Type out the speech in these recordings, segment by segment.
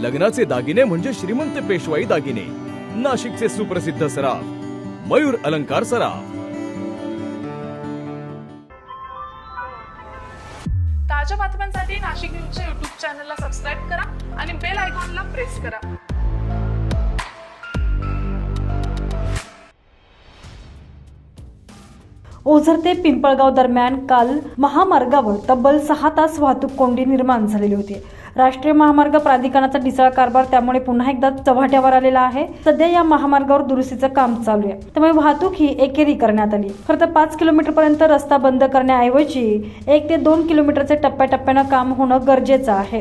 लग्नाचे दागिने म्हणजे श्रीमंत पेशवाई दागिने. नाशिकचे सुप्रसिद्ध सराफ मयूर अलंकार सराफ. ताज्या बातम्यांसाठी नाशिक न्यूजच्या युट्यूब चॅनलला सबस्क्राईब करा आणि बेल आयकॉनला प्रेस करा. ओझर ते पिंपळगाव दरम्यान काल महामार्गावर तब्बल सहा तास वाहतूक कोंडी निर्माण झालेली होती. राष्ट्रीय महामार्ग प्राधिकरणाचा ढिसाळ कारभार त्यामुळे पुन्हा एकदा चव्हाट्यावर आलेला आहे. सध्या या महामार्गावर दुरुस्तीचं काम चालू आहे. त्यामुळे वाहतूक ही एकेरी करण्यात आली. खरं तर पाच किलोमीटर पर्यंत रस्ता बंद करण्याऐवजी एक ते दोन किलोमीटरचे टप्प्याटप्प्यानं काम होणं गरजेचं आहे.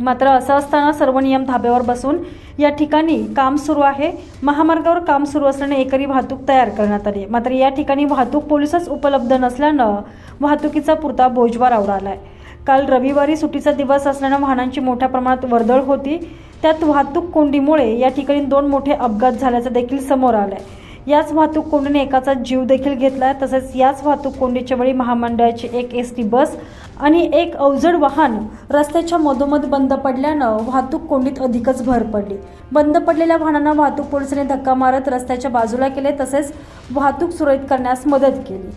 मात्र असं असताना सर्व नियम धाब्यावर बसून या ठिकाणी काम सुरू आहे. महामार्गावर काम सुरू असल्याने एकरी वाहतूक तयार करण्यात आली. मात्र या ठिकाणी वाहतूक पोलिसच उपलब्ध नसल्यानं वाहतुकीचा पुरता बोजवार आवर आला आहे काल रविवारी सुट्टीचा दिवस असल्यानं वाहनांची मोठ्या प्रमाणात वर्दळ होती. त्यात वाहतूक कोंडीमुळे या ठिकाणी दोन मोठे अपघात झाल्याचं देखील समोर आलं आहे याच वाहतूक कोंडीने एकाचा जीव देखील घेतलाय. तसेच याच वाहतूक कोंडीच्या वेळी महामंडळाची एक एस टी बस आणि एक अवजड वाहन रस्त्याच्या मधोमध बंद पडल्यानं वाहतूक कोंडीत अधिकच भर पडली. बंद पडलेल्या वाहनांना वाहतूक पोलिसांनी धक्का मारत रस्त्याच्या बाजूला केले. तसेच वाहतूक सुरळीत करण्यास मदत केली.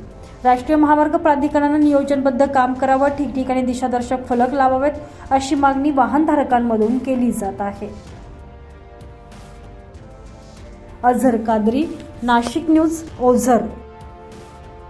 राष्ट्रीय महामार्ग प्राधिकरणानं नियोजनबद्ध काम करावं ठिकठिकाणी दिशादर्शक फलक लावावेत अशी मागणी वाहनधारकांमधून केली जात आहे. अझर कादरी नाशिक न्यूज ओझर.